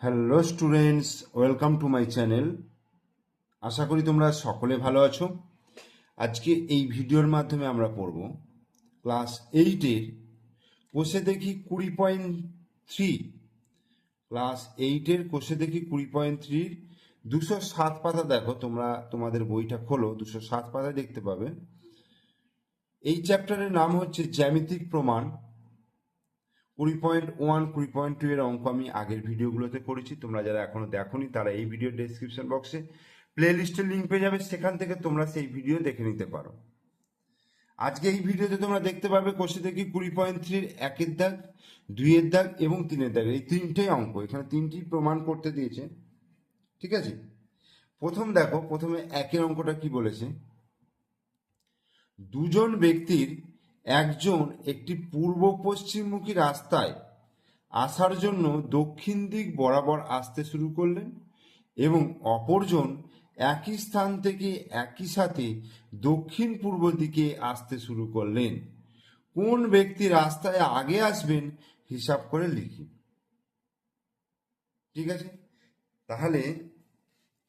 Hello students welcome to my channel আশা করি তোমরা সকলে ভালো আছো। আজকে এই ভিডিওর মাধ্যমে আমরা পড়ব ক্লাস এইটের কোষে দেখি কুড়ি পয়েন্ট থ্রি ক্লাস এইটের কোষে দেখি কুড়ি পয়েন্ট থ্রির দুশো সাত পাতা দেখো, তোমরা তোমাদের বইটা খোলো, দুশো সাত পাতা দেখতে পাবে। এই চ্যাপ্টারের নাম হচ্ছে জ্যামিতিক প্রমাণ। কুড়ি পয়েন্ট ওয়ান, কুড়ি পয়েন্ট টু এর অঙ্ক আমি আগের ভিডিওগুলোতে করেছি। তোমরা যারা এখনও দেখোনি, তারা এই ভিডিও ডেসক্রিপশন বক্সে প্লে লিস্টের লিঙ্ক পেয়ে যাবে। সেখান থেকে তোমরা সেই ভিডিও দেখে নিতে পারো। আজকে এই ভিডিওতে তোমরা দেখতে পাবে কোষে দেখি কুড়ি পয়েন্ট থ্রির একের দাগ, দুইয়ের দাগ এবং তিনের দাগ। এই তিনটেই অঙ্ক। এখানে তিনটি প্রমাণ করতে দিয়েছে। ঠিক আছে? প্রথম দেখো, প্রথমে একের অঙ্কটা কি বলেছে? দুজন ব্যক্তির একজন একটি পূর্ব পশ্চিমমুখী রাস্তায় আসার জন্য দক্ষিণ দিক বরাবর আসতে শুরু করলেন এবং অপরজন একই স্থান থেকে একই সাথে দক্ষিণ পূর্ব দিকে আসতে শুরু করলেন। কোন ব্যক্তি রাস্তায় আগে আসবেন হিসাব করে লিখি ঠিক আছে? তাহলে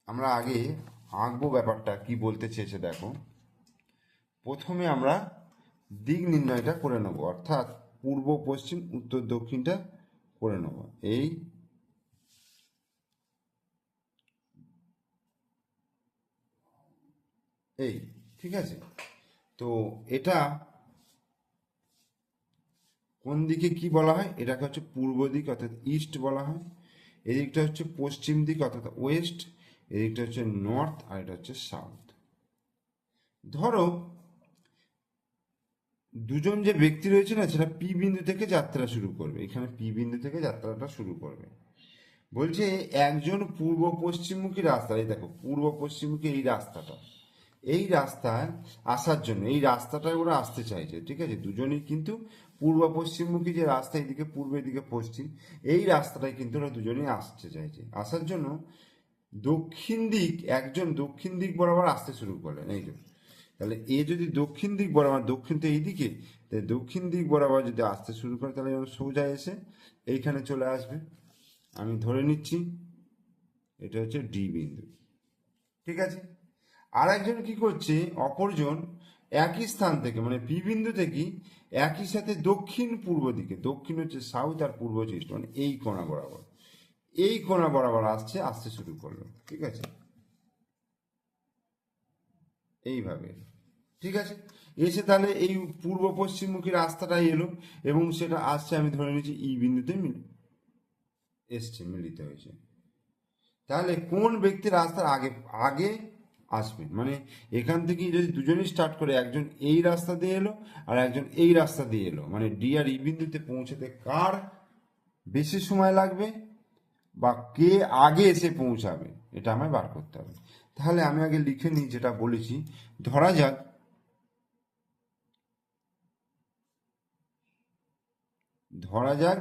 আমরা আগে আঁকবো ব্যাপারটা, কি বলতে চেয়েছে দেখো। প্রথমে আমরা দিক নির্ণয়টা করে নেব, অর্থাৎ পূর্ব, পশ্চিম, উত্তর, দক্ষিণটা করে নেব। এই এই, ঠিক আছে? তো এটা কোন দিকে কি বলা হয়? এটাকে হচ্ছে পূর্ব দিক, অর্থাৎ ইস্ট বলা হয়। এদিকটা হচ্ছে পশ্চিম দিক, অর্থাৎ ওয়েস্ট। এদিকটা হচ্ছে নর্থ, আর এটা হচ্ছে সাউথ। ধরো দুজন যে ব্যক্তি রয়েছে না, সেটা পি বিন্দু থেকে যাত্রা শুরু করবে। এখানে পি বিন্দু থেকে যাত্রাটা শুরু করবে। বলছে, একজন পূর্ব পশ্চিমমুখী রাস্তা, এই দেখো, পূর্ব পশ্চিমমুখী এই রাস্তাটা। এই রাস্তায় আসার জন্য, এই রাস্তাটায় ওরা আসতে চাইছে, ঠিক আছে? দুজনেই কিন্তু পূর্ব পশ্চিমমুখী যে রাস্তা এদিকে পূর্বের দিকে পশ্চিম, এই রাস্তাটায় কিন্তু ওরা দুজনেই আসতে চাইছে। আসার জন্য দক্ষিণ দিক, একজন দক্ষিণ দিক বরাবর আসতে শুরু করলেন, এই যে। তাহলে এ যদি দক্ষিণ দিক বরাবর, দক্ষিণ তো এইদিকে তাই দক্ষিণ দিক বরাবর যদি আসতে শুরু করে, তাহলে সোজা এসে এইখানে চলে আসবে। আমি ধরে নিচ্ছি, এটা হচ্ছে ডি বিন্দু। ঠিক আছে? আর একজন কি করছে, অপরজন একই স্থান থেকে মানে পি বিন্দু থেকে একই সাথে দক্ষিণ পূর্ব দিকে, দক্ষিণ হচ্ছে সাউথ আর পূর্ব ইস্ট মানে এই কোণা বরাবর। এই কোণা বরাবর আসছে, আসতে শুরু করল। ঠিক আছে? এইভাবে। ঠিক আছে? এসে তাহলে এই পূর্ব পশ্চিমমুখী রাস্তাটাই এলো এবং সেটা আসছে, আমি ধরে নিয়েছি ই বিন্দুতে মিল, এসছে, মিলিত হয়েছে। তাহলে কোন ব্যক্তি রাস্তার আগে আগে আসবে? মানে এখান থেকে যদি দুজনেই স্টার্ট করে, একজন এই রাস্তা দিয়ে এলো আর একজন এই রাস্তা দিয়ে এলো। মানে ডি আর ই বিন্দুতে পৌঁছাতে কার বেশি সময় লাগবে বা কে আগে এসে পৌঁছাবে? এটা আমায় বার করতে হবে। তাহলে আমি আগে লিখে নিই যেটা বলেছি। ধরা যাক ধরা যাক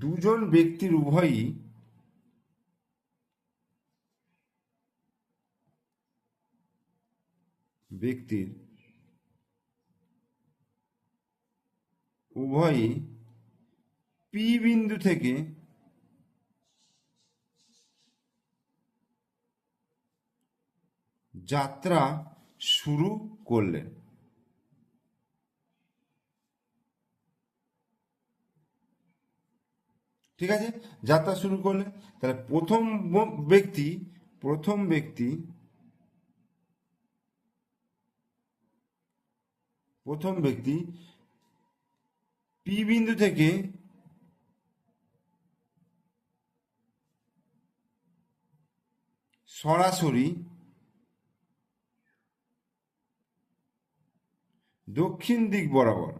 দুজন ব্যক্তির উভয়ই ব্যক্তির উভয়ই পি বিন্দু থেকে যাত্রা শুরু করলেন। ঠিক আছে? যাত্রা শুরু করলেন। তাহলে প্রথম ব্যক্তি প্রথম ব্যক্তি প্রথম ব্যক্তি পি বিন্দু থেকে সরাসরি দক্ষিণ দিক বরাবর।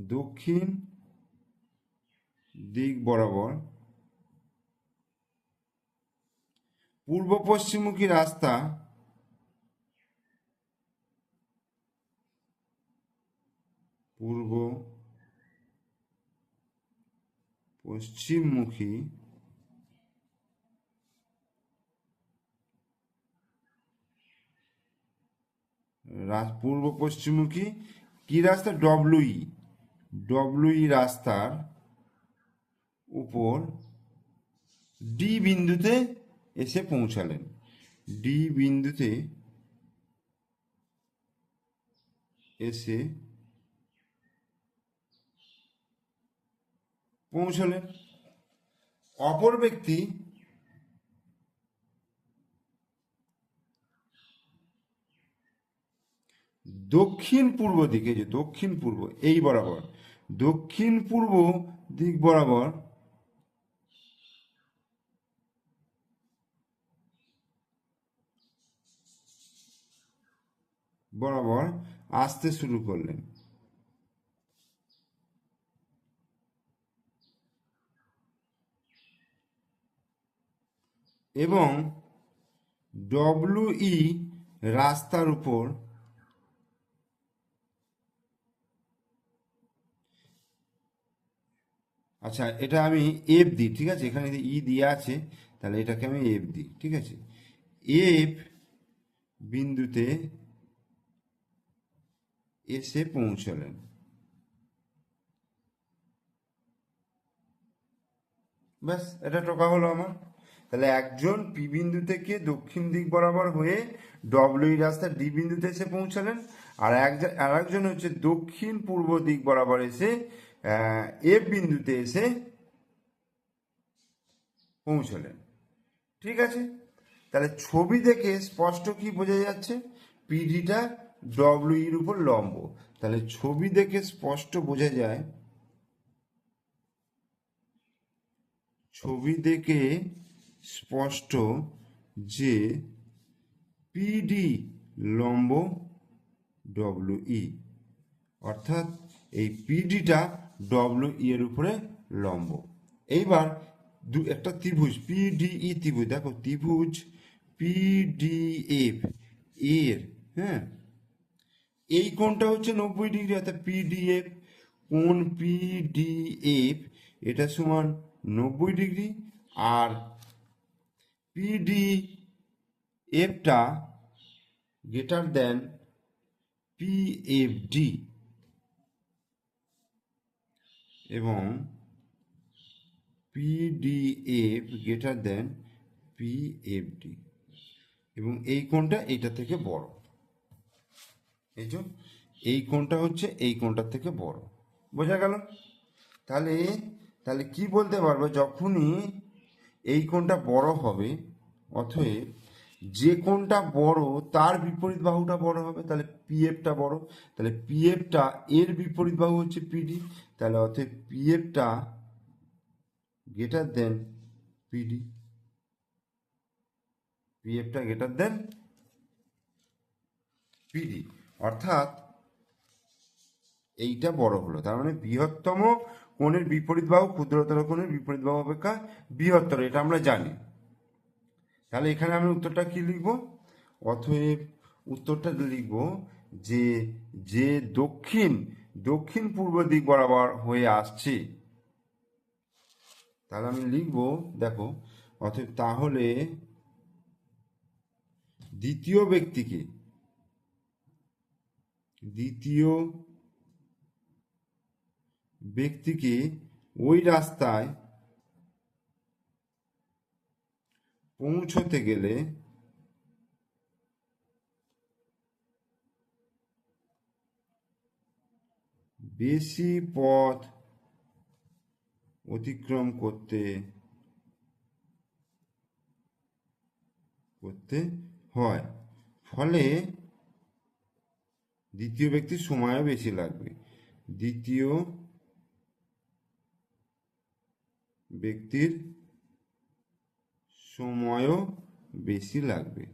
দক্ষিণ দিক বরাবর। পূর্ব পশ্চিমমুখী রাস্তা পূর্ব পশ্চিমমুখী পূর্ব পশ্চিমমুখী, কি রাস্তা? ডব্লুই ডব্লুই রাস্তার উপর ডি বিন্দুতে এসে পৌঁছালেন। ডি বিন্দুতে এসে পৌঁছলেন। অপর ব্যক্তি দক্ষিণ পূর্ব দিকে যে দক্ষিণ পূর্ব, এই বরাবর, দক্ষিণ পূর্ব দিক বরাবর বরাবর আসতে শুরু করলেন। এবং ডব্লিউ ই রাস্তার উপর আচ্ছা এটা আমি এফ দিই, ঠিক আছে? এখানে ই দিয়ে আছে, তাহলে এটাকে আমি এফ দিই, ঠিক আছে? এফ বিন্দুতে এসে পৌঁছলেন। ব্যাস, এটা টোকা হলো আমার। তাহলে একজন পি বিন্দু থেকে দক্ষিণ দিক বরাবর হয়ে ডব্লিউ রাস্তা ডি বিন্দুতে এসে পৌঁছালেন, আর একজন আর একজন হচ্ছে দক্ষিণ পূর্ব দিক বরাবর এসে এফ বিন্দুতে এসে পৌঁছলেন। ঠিক আছে? তাহলে ছবি দেখে স্পষ্ট কি বোঝা যাচ্ছে? পিডিটা ডব্লিউ এর উপর লম্ব। তাহলে ছবি দেখে স্পষ্ট বোঝা যায়, ছবি দেখে স্পষ্ট যে পিডি লম্ব ডব্লিউ অর্থাৎ এই পিডিটা ডব্লিউ ই এর উপরে লম্ব। এইবার দু, একটা ত্রিভুজ পিডিই ত্রিভুজ, দেখো ত্রিভুজ পিডিএফ এর হ্যাঁ? এই কোণটা হচ্ছে নব্বই ডিগ্রি, অর্থাৎ পিডিএফ কোণ পিডিএফ এটা সমান নব্বই ডিগ্রি, আর পিডি এফটা গ্রেটার দেন পিএফডি এবং পিডিএফ গ্রেটার দেন পিএফডি এবং এই কোণটা এইটা থেকে বড়। এই যে, এই কোণটা হচ্ছে এই কোণটার থেকে বড়। বোঝা গেল? তাহলে তাহলে কি বলতে পারব? যখনই এই কোণটা বড় হবে, অতএব যে কোনটা বড়, তার বিপরীত বাহুটা বড় হবে, তাহলে পিএফটা বড়। তাহলে পিএফটা এর বিপরীত বাহু হচ্ছে পিডি তাহলে অতএব পিএফটা গ্রেটার দেন পিডি পিএফটা গ্রেটার দেন পিডি অর্থাৎ এইটা বড় হলো। তার মানে বৃহত্তম কোণের বিপরীত বাহু ক্ষুদ্রতর কোণের বিপরীত বাহু অপেক্ষা বৃহত্তর, এটা আমরা জানি। তাহলে এখানে আমি উত্তরটা কি লিখব? অতএব উত্তরটা লিখব যে যে দক্ষিণ দক্ষিণ পূর্ব দিক বরাবর হয়ে আসছে। তাহলে আমি লিখব, দেখো, অতএব তাহলে দ্বিতীয় ব্যক্তিকে দ্বিতীয় ব্যক্তিকে ওই রাস্তায় পৌঁছতে গেলে বেশি পথ অতিক্রম করতে করতে হয়। ফলে দ্বিতীয় ব্যক্তির সময়ও বেশি লাগবে। দ্বিতীয় ব্যক্তির সময়ও বেশি লাগবে।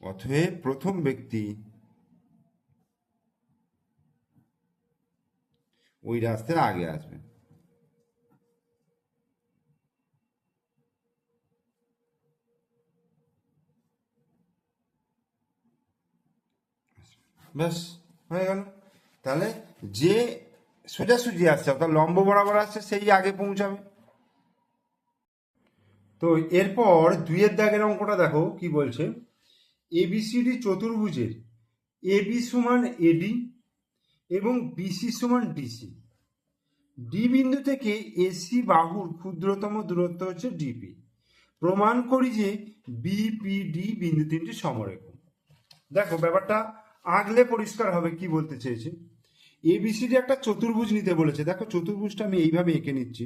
অতএব প্রথম ব্যক্তি ওই রাস্তায় আগে আসবে। ব্যাস, হয়ে গেল। তাহলে যে সোজাসুজি আসছে, অর্থাৎ লম্ব বরাবর আসছে, সেই আগে পৌঁছাবে। তো এরপর দুইয়ের দাগের অঙ্কটা দেখো, কি বলছে? এবিসিডি চতুর্ভুজের এবি সমান এডি এবং বিসি সমান ডিসি ডি বিন্দু থেকে এসি বাহুর ক্ষুদ্রতম দূরত্ব হচ্ছে ডিপি প্রমাণ করি যে বিপিডি বিন্দু তিনটি সমরেখ দেখো, ব্যাপারটা আগলে পরিষ্কার হবে, কি বলতে চেয়েছে? এবিসিডি একটা চতুর্ভুজ নিতে বলেছে। দেখো, চতুর্ভুজটা আমি এইভাবে এঁকে নিচ্ছি।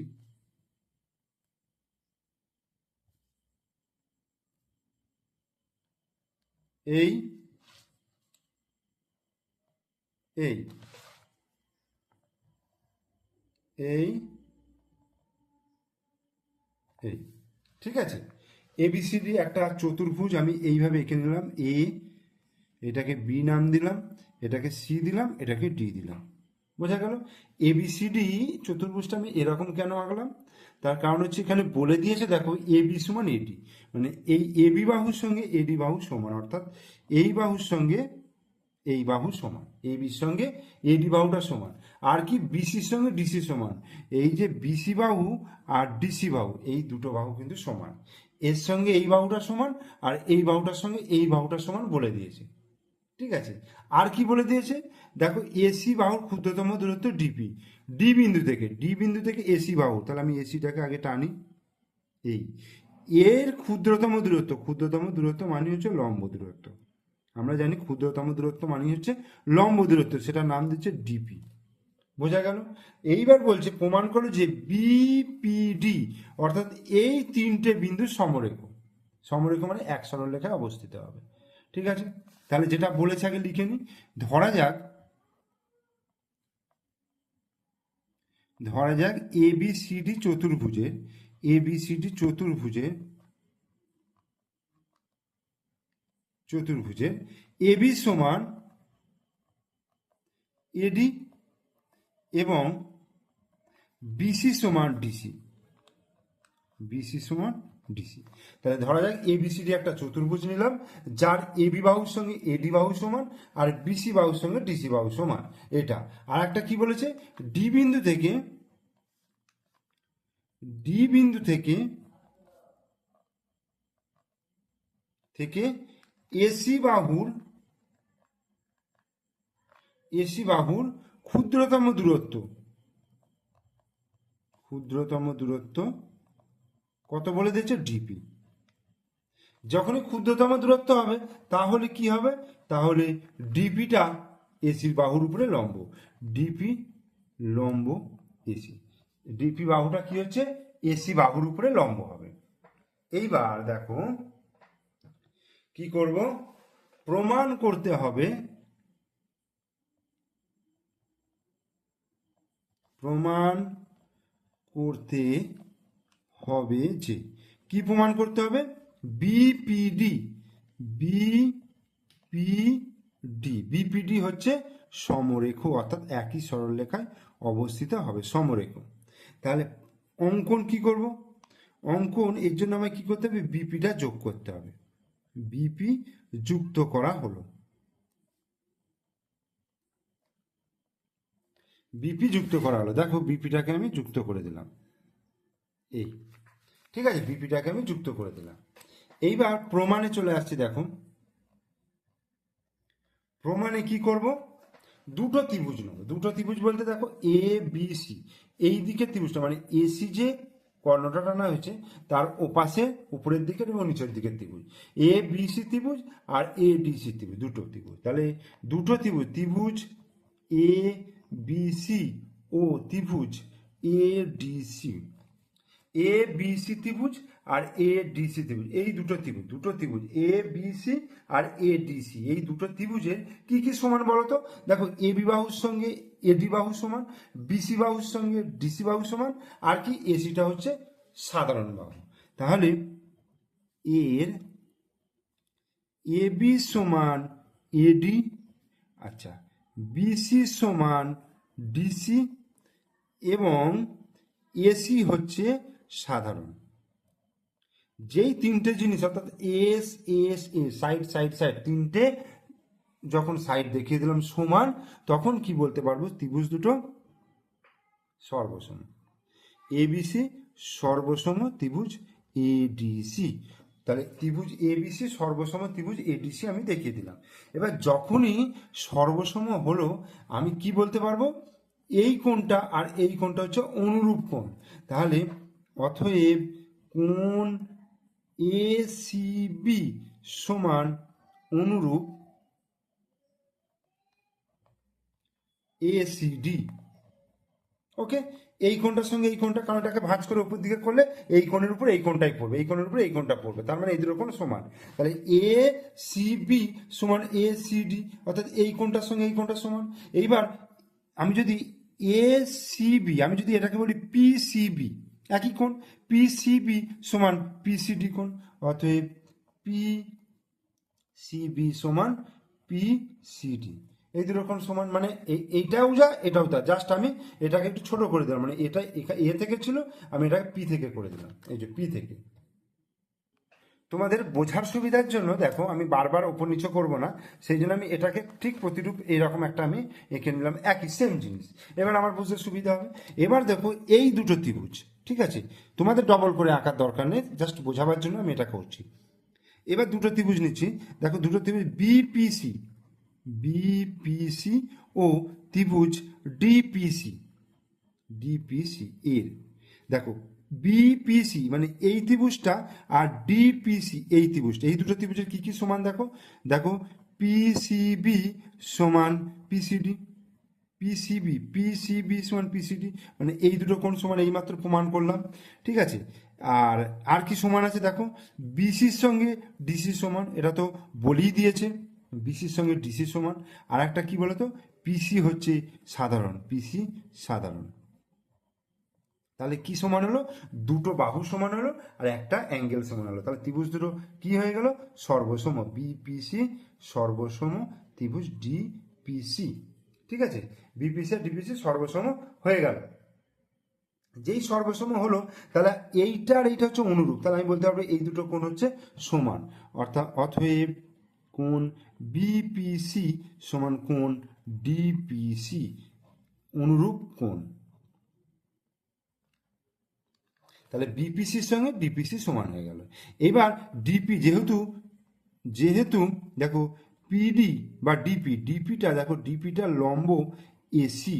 এই এই এই এই। ঠিক আছে? এবিসিডি একটা চতুর্ভুজ আমি এইভাবে এঁকে নিলাম। এ এটাকে বি নাম দিলাম, এটাকে সি দিলাম, এটাকে ডি দিলাম। বোঝা গেল? এবিসিডি চতুর্ভুজটা আমি এরকম কেন আঁকলাম? তার কারণ হচ্ছে এখানে বলে দিয়েছে, দেখো এ বি সমান এডি মানে এই এ বি বাহুর সঙ্গে এডি বাহু সমান, অর্থাৎ এই বাহুর সঙ্গে এই বাহু সমান এই বির সঙ্গে এডি বাহুটা সমান। আর কি বিসির সঙ্গে ডিসি সমান? এই যে বিসি বাহু আর ডিসি বাহু, এই দুটো বাহু কিন্তু সমান। এর সঙ্গে এই বাহুটা সমান আর এই বাহুটার সঙ্গে এই বাহুটা সমান বলে দিয়েছে। ঠিক আছে? আর কি বলে দিয়েছে? দেখো এসি বাহুর ক্ষুদ্রতম দূরত্ব ডিপি ডি বিন্দু থেকে ডি বিন্দু থেকে এসি বাহু। তাহলে আমি এসিটাকে আগে টানি। এই। এর ক্ষুদ্রতম দূরত্ব ক্ষুদ্রতম দূরত্ব মানে হচ্ছে লম্ব দূরত্ব। আমরা জানি ক্ষুদ্রতম দূরত্ব মানে হচ্ছে লম্ব দূরত্ব, সেটার নাম দিচ্ছে ডিপি বোঝা গেল? এইবার বলছে, প্রমাণ করো যে বিপিডি অর্থাৎ এই তিনটে বিন্দু সমরেখ। সমরেখ মানে এক সরলরেখায় অবস্থিত হবে। ঠিক আছে? তাহলে যেটা বলেছে আগে লিখে নি। ধরা যাক ধরা যাক এ বি সি ডি চতুর্ভুজের এ বি সি ডি চতুর্ভুজের চতুর্ভুজের এ বি সমান এডি এবং বিসি সমান ডিসি বিসি সমান ডিসি তাহলে ধরা যাক এবিসিডি একটা চতুর্ভুজ নিলাম, যার এবি বাহুর সঙ্গে এডি বাহু সমান, আর বিসি বাহুর সঙ্গে ডিসি বাহু সমান। এটা। আর একটা কি বলেছে? ডি বিন্দু থেকে ডি বিন্দু থেকে থেকে এসি বাহুর এসি বাহুর ক্ষুদ্রতম দূরত্ব। ক্ষুদ্রতম দূরত্ব কত বলে দিয়েছে? ডিপি যখনই ক্ষুদ্রতম দূরত্ব হবে, তাহলে কি হবে? তাহলে ডিপিটা এসির বাহুর উপরে লম্ব। ডিপি লম্ব এসি ডিপি বাহুটা কি হচ্ছে? এসি বাহুর উপরে লম্ব হবে। এইবার দেখো, কি করব? প্রমাণ করতে হবে। প্রমাণ করতে হবে যে কি প্রমাণ করতে হবে? বিপিডি বিপিডি বিপিডি হচ্ছে সমরেখ, অর্থাৎ একই সরলরেখায় অবস্থিত হবে সমরেখ। তাহলে অঙ্কন কি করব? অঙ্কন, এর জন্য আমায় কি করতে হবে? বিপিটা যোগ করতে হবে। বিপি যুক্ত করা হলো। বিপি যুক্ত করা হলো। দেখো বিপিটাকে আমি যুক্ত করে দিলাম। এই। ঠিক আছে বিপিটাকে আমি যুক্ত করে দিলাম। এইবার প্রমাণে চলে আসছি দেখো প্রমাণে কি করব? দুটো ত্রিভুজ নেব। দুটো ত্রিভুজ বলতে দেখো এ বি সি এই দিকে ত্রিভুজটা মানে এসি যে কর্ণটা টানা হয়েছে, তার ওপাশে, উপরের দিকের এবং নিচের দিকের ত্রিভুজ। এ বি সি ত্রিভুজ আর এ ডি সি ত্রিভুজ, দুটো ত্রিভুজ। তাহলে দুটো ত্রিভুজ ত্রিভুজ এ বি সি ও ত্রিভুজ A D C A B C ত্রিভুজ আর এ ডি সি ত্রিভুজ। এই দুটো ত্রিভুজ দুটো ত্রিভুজ। এ বি সি আর এ ডি সি এই দুটো ত্রিভুজের কি কি সমান বলো তো? দেখো এ বি বাহুর সঙ্গে এডি বাহু সমান বিসি বাহুর সঙ্গে ডিসি বাহু সমান, আর কি এসিটা হচ্ছে সাধারণ বাহু। তাহলে এর এ বি সমান এডি আচ্ছা বিসি সমান ডিসি এবং এসি হচ্ছে সাধারণ। যেই তিনটে জিনিস, অর্থাৎ S S A side side side তিনটে যখন সাইড দেখিয়ে দিলাম সমান, তখন কি বলতে পারব? ত্রিভুজ দুটো সর্বসম। এবিসি সর্বসম ত্রিভুজ এডিসি তাহলে ত্রিভুজ এবিসি সর্বসম ত্রিভুজ এডিসি আমি দেখিয়ে দিলাম। এবার যখনই সর্বসম হলো, আমি কি বলতে পারব? এই কোণটা আর এই কোণটা হচ্ছে অনুরূপ কোণ। তাহলে অতএব কোণ এ সি বি সমান অনুরূপ এ সি ডি ওকে এই কোণটার সঙ্গে এই কোণটা কারণ এটাকে ভাঁজ করে উপর দিকে করলে এই কোণের উপর এই কোণটাই পড়বে, এই কোণের উপর এই কোণটা পড়বে, তার মানে এই দুটো কোণ সমান। তাহলে এ সি বি সমান এ সি ডি অর্থাৎ এই কোণটার সঙ্গে এই কোণটা সমান। এইবার আমি যদি এ সি বি আমি যদি এটাকে বলি পি সি বি একই কোণ পি সি বি সমান পিসিডি কোণ, অতএব পি সিবি সমান পিসিডি এই দু রকম সমান মানে এই- এইটাও যা, এটাও তা। জাস্ট আমি এটাকে একটু ছোট করে দিলাম মানে এটা এ থেকে ছিল, আমি এটাকে পি থেকে করে দিলাম। এই যে পি থেকে। তোমাদের বোঝার সুবিধার জন্য দেখো, আমি বারবার ওপর নিচে করব না, সেই জন্য আমি এটাকে ঠিক প্রতিরূপ এইরকম একটা আমি এঁকে নিলাম, একই সেম জিনিস। এবার আমার বুঝতে সুবিধা হবে। এবার দেখো, এই দুটো ত্রিভুজ, ঠিক আছে? তোমাদের ডবল করে আঁকার দরকার নেই জাস্ট বোঝাবার জন্য আমি এটা করছি। এবার দুটো ত্রিভুজ নিচ্ছি। দেখো, দুটো ত্রিভুজ বিপিসি বিপিসি ও ত্রিভুজ ডিপিসি ডিপিসি এর। দেখো বিপিসি মানে এই ত্রিভুজটা আর ডিপিসি এই ত্রিভুজটা এই দুটো ত্রিভুজের কি কি সমান দেখো? দেখো পিসিবি সমান পিসিডি পিসিবি পিসিবি সমান পিসিডি মানে এই দুটো কোণ সমান এইমাত্র প্রমাণ করলাম, ঠিক আছে? আর আর কি সমান আছে দেখো? বিসির সঙ্গে ডিসি সমান, এটা তো বলেই দিয়েছে বিসির সঙ্গে ডিসি সমান। আর একটা কি বলতো? পিসি হচ্ছে সাধারণ পিসি সাধারণ। তাহলে কি সমান হলো? দুটো বাহু সমান হলো আর একটা অ্যাঙ্গেল সমান হলো। তাহলে ত্রিভুজ দুটো কি হয়ে গেল? সর্বসম বিপিসি সর্বসম ত্রিভুজ ডিপিসি ঠিক আছে? বিপিসি আর ডিপিসি সর্বসম হয়ে গেল। যেই সর্বসম হলো, তাহলে এইটা আর এইটা হচ্ছে অনুরূপ। তাহলে আমি বলতে পারব এই দুটো কোণ হচ্ছে সমান। অর্থাৎ অতএব কোণ বিপিসি সমান কোণ ডিপিসি অনুরূপ কোণ। তাহলে বিপিসির সঙ্গে ডিপিসি সমান হয়ে গেল। এবার ডিপি যেহেতু যেহেতু দেখো পিডি বা ডিপি ডিপিটা দেখো ডিপিটা লম্ব এসি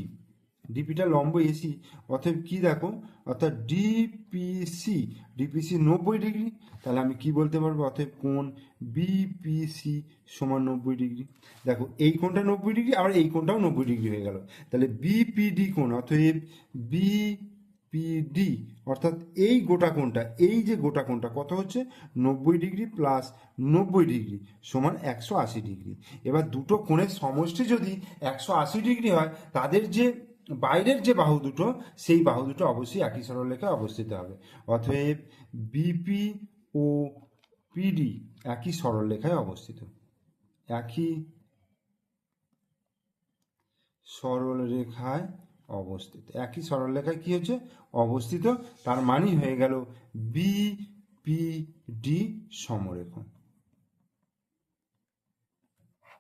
ডিপিটা লম্ব এসি অতএব কি দেখো, অর্থাৎ ডিপিসি ডিপিসি নব্বই ডিগ্রি, তাহলে আমি কি বলতে পারব, অতএব কোণ বিপিসি সমান নব্বই ডিগ্রি। দেখো এই কোণটা নব্বই ডিগ্রি, আবার এই কোণটাও নব্বই ডিগ্রি হয়ে গেল। তাহলে বিপিডি কোণ, অতএব বি পিডি অর্থাৎ এই গোটা কোণটা, এই যে গোটা কোণটা, কত হচ্ছে? নব্বই ডিগ্রি প্লাস নব্বই ডিগ্রি সমান একশো আশি ডিগ্রি। এবার দুটো কোণের সমষ্টি যদি একশো আশি ডিগ্রি হয়, তাদের যে বাইরের যে বাহু দুটো, সেই বাহু দুটো অবশ্যই একই সরলরেখায় অবস্থিত হবে। অতএব বিপি ও পিডি একই সরলরেখায় অবস্থিত। একই সরলরেখায় অবস্থিত। একই সরলরেখায় কি হচ্ছে? অবস্থিত। তার মানই হয়ে গেল বি পি ডি সমরেখা।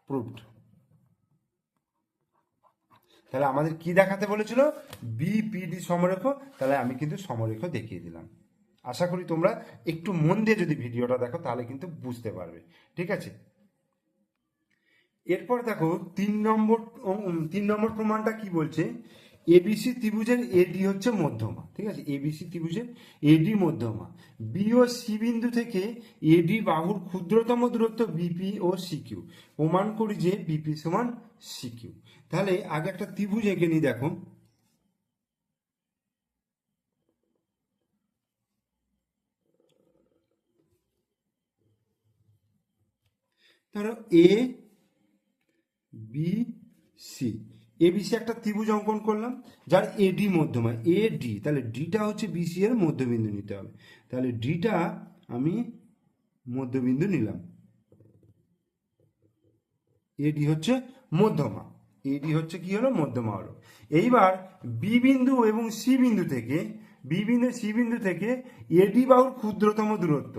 প্রুভড তাহলে আমাদের কি দেখাতে বলেছিল? বিপিডি সমরেখ। তাহলে আমি কিন্তু সমরেখ দেখিয়ে দিলাম। আশা করি তোমরা একটু মন দিয়ে যদি ভিডিওটা দেখো, তাহলে কিন্তু বুঝতে পারবে। ঠিক আছে? এরপর দেখো, তিন নম্বর তিন নম্বর প্রমাণটা কি বলছে? এবিসি ত্রিভুজের এডি হচ্ছে মধ্যমা, ঠিক আছে? এবিসি ত্রিভুজের এডি মধ্যমা। বি ও সি বিন্দু থেকে এডি বাহুর ক্ষুদ্রতম দূরত্ব বিপি ও সিকিউ প্রমাণ করি যে বিপি সমান সিকিউ তাহলে আগে একটা ত্রিভুজ এঁকে নিই দেখো ধরো এ বি সি এবিসি একটা ত্রিভুজ অঙ্কন করলাম, যার এডি মধ্যমা এ ডি তাহলে ডিটা হচ্ছে বিসি এর মধ্যবিন্দু নিতে হবে। তাহলে ডিটা আমি মধ্যবিন্দু নিলাম। এডি হচ্ছে মধ্যমা এডি হচ্ছে কি হলো? মধ্যমা হলো। এইবার বি বিন্দু এবং সি বিন্দু থেকে বি বিন্দু সি বিন্দু থেকে এডি বাহুর ক্ষুদ্রতম দূরত্ব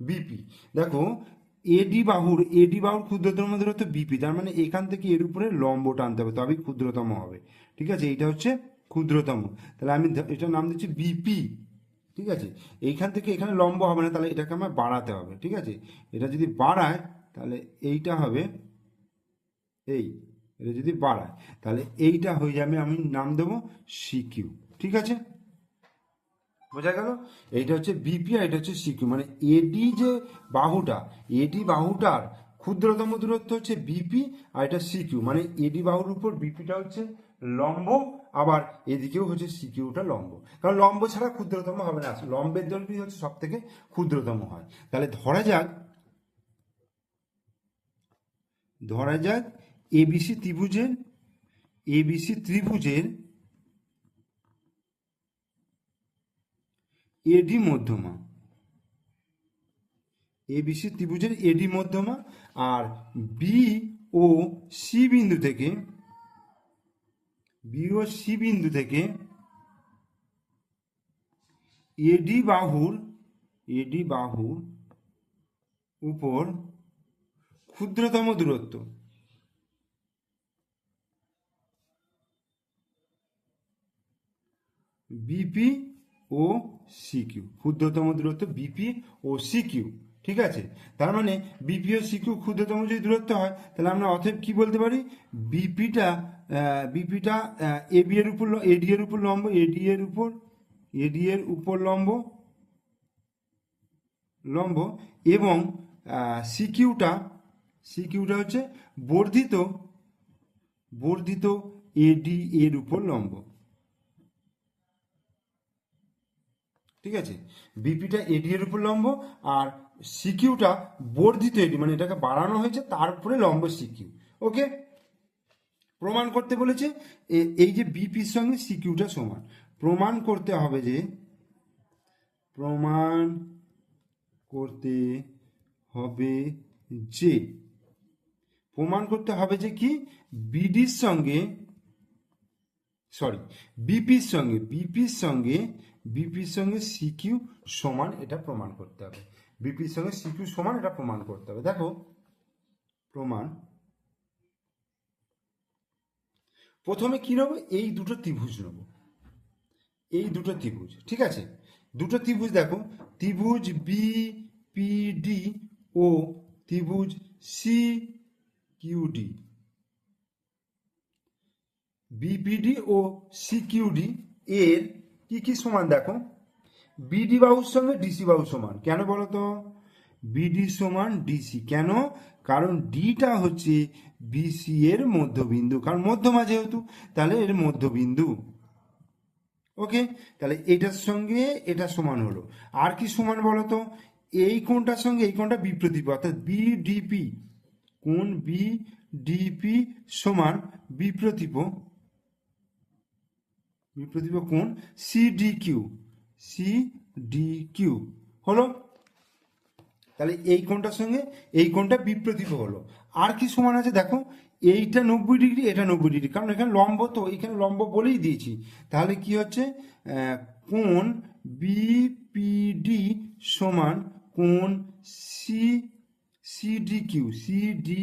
বিপি দেখো এডি বাহুর এডি বাহুর ক্ষুদ্রতম দূরত্ব বিপি তার মানে এখান থেকে এর উপরে লম্ব টানতে হবে, তবেই ক্ষুদ্রতম হবে। ঠিক আছে? এইটা হচ্ছে ক্ষুদ্রতম। তাহলে আমি এটার নাম দিচ্ছি বিপি ঠিক আছে? এইখান থেকে এখানে লম্ব হবে না, তাহলে এটাকে আমার বাড়াতে হবে। ঠিক আছে? এটা যদি বাড়ায়, তাহলে এইটা হবে এই, এটা যদি বাড়ায়, তাহলে এইটা হয়ে যাবে, আমি নাম দেবো সিকিউ ঠিক আছে? বোঝা গেল? এইটা হচ্ছে বিপি আর এটা হচ্ছে সিকিউ মানে এডি যে বাহুটা এডি বাহুটার ক্ষুদ্রতম দূরত্ব হচ্ছে বিপি আর এটা সিকিউ মানে এডি বাহুর উপর বিপিটা হচ্ছে লম্ব, আবার এদিকেও হচ্ছে সিকিউটা লম্ব। কারণ লম্ব ছাড়া ক্ষুদ্রতম হবে না, লম্বের দৈর্ঘ্য হচ্ছে সব থেকে ক্ষুদ্রতম হয়। তাহলে ধরা যাক ধরা যাক এবিসি ত্রিভুজের এবিসি ত্রিভুজের এডি মধ্যমা। এবিসি ত্রিভুজের এডি মধ্যমা আর বি ও সি বিন্দু থেকে বি ও সি বিন্দু থেকে এডি বাহুর এডি বাহুর উপর ক্ষুদ্রতম দূরত্ব। বিপি ও সিকিউ ক্ষুদ্রতম দূরত্ব বিপি ও সিকিউ ঠিক আছে? তার মানে বিপি ও সিকিউ ক্ষুদ্রতম যদি দূরত্ব হয়, তাহলে আমরা অতএব কি বলতে পারি? বিপিটা বিপিটা এবি এর উপর এডি এর উপর লম্ব এডি এর উপর এডি এর উপর লম্ব লম্ব এবং সিকিউটা সিকিউটা হচ্ছে বর্ধিত বর্ধিত এডি এর উপর লম্ব। ঠিক আছে? বিপিটা এডি এর উপর লম্ব আর সিকিউটা বর্ধিত এডি মানে এটাকে বাড়ানো হয়েছে তার উপরে লম্ব সিকিউ ওকে প্রমাণ করতে বলেছে এই যে বিপির সঙ্গে সিকিউটা সমান, প্রমাণ করতে হবে যে, প্রমাণ করতে হবে যে, প্রমাণ করতে হবে যে কি? বিডির সঙ্গে সরি বিপির সঙ্গে বিপির সঙ্গে বিপির সঙ্গে সিকিউ সমান এটা প্রমাণ করতে হবে। বিপির সঙ্গে সিকিউ সমান এটা প্রমাণ করতে হবে। দেখো, প্রমাণ। প্রথমে কি নেব? এই দুটো ত্রিভুজ নেব। এই দুটো ত্রিভুজ, ঠিক আছে? দুটো ত্রিভুজ দেখো, ত্রিভুজ বি পি ডি ও ত্রিভুজ সি কিউ ডি বিপিডি ও সিকিউডি এর কি কি সমান দেখো? বিডি বাহুর সঙ্গে ডিসি বাহু সমান। কেন বলো তো বিডি সমান ডিসি কেন? কারণ ডিটা হচ্ছে বিসি এর মধ্যবিন্দু। কারণ মধ্যমা যেহেতু, তাহলে এর মধ্যবিন্দু। ওকে তাহলে এটার সঙ্গে এটা সমান হলো। আর কি সমান বলো তো এই কোণটার সঙ্গে এই কোণটা বিপ্রতীপ অর্থাৎ বিডিপি কোণ বিডিপি সমান বিপ্রতীপ বিপ্রতীপ কোণ সিডি কিউ সিডি কিউ হলো? তাহলে এই কোণটার সঙ্গে এই কোণটা বিপ্রতীপ হলো। আর কি সমান আছে দেখো? এইটা নব্বই ডিগ্রি, এটা নব্বই ডিগ্রি। কারণ এখানে লম্ব তো, এখানে লম্ব বলেই দিয়েছি। তাহলে কি হচ্ছে? কোণ বিপিডি সমান কোণ C CD Q CD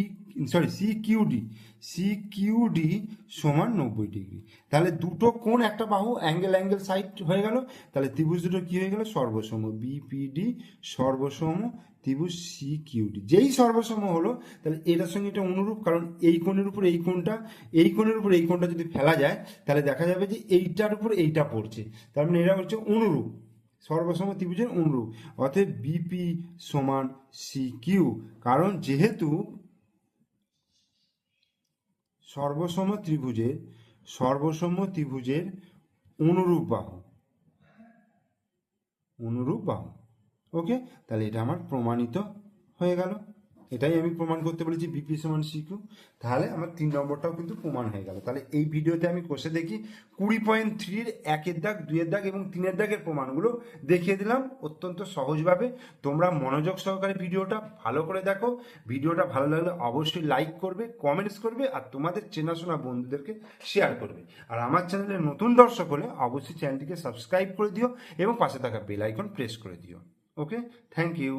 sorry C QD C QD সমান নব্বই ডিগ্রি। তাহলে দুটো কোণ, একটা বাহু অ্যাঙ্গেল অ্যাঙ্গেল সাইড হয়ে গেল। তাহলে ত্রিভুজ দুটো কি হয়ে গেল? সর্বসম বিপিডি সর্বসম ত্রিভুজ সি কিউডি যেই সর্বসম হলো, তাহলে এটার সঙ্গে এটা অনুরূপ, কারণ এই কোণের উপর এই কোণটা, এই কোণের উপর এই কোণটা যদি ফেলা যায়, তাহলে দেখা যাবে যে এইটার উপর এইটা পড়ছে। তার মানে এরা হচ্ছে অনুরূপ। সর্বসম ত্রিভুজের অনুরূপ। অতএব বিপি সমান সি কিউ কারণ যেহেতু সর্বসম ত্রিভুজের সর্বসম ত্রিভুজের অনুরূপ বাহু। অনুরূপ বাহু। ওকে তাহলে এটা আমার প্রমাণিত হয়ে গেল। এটাই আমি প্রমাণ করতে বলেছি বিপি সমান সিকিউ তাহলে আমার তিন নম্বরটাও কিন্তু প্রমাণ হয়ে গেল। তাহলে এই ভিডিওতে আমি কষে দেখি, কুড়ি পয়েন্ট থ্রির একের দাগ, দুইয়ের দাগ এবং তিনের দাগের প্রমাণগুলো দেখিয়ে দিলাম অত্যন্ত সহজভাবে। তোমরা মনোযোগ সহকারে ভিডিওটা ভালো করে দেখো। ভিডিওটা ভালো লাগলে অবশ্যই লাইক করবে কমেন্টস করবে আর তোমাদের চেনাশোনা বন্ধুদেরকে শেয়ার করবে। আর আমার চ্যানেলে নতুন দর্শক হলে অবশ্যই চ্যানেলটিকে সাবস্ক্রাইব করে দিও এবং পাশে থাকা বেল আইকন প্রেস করে দিও। Okay thank you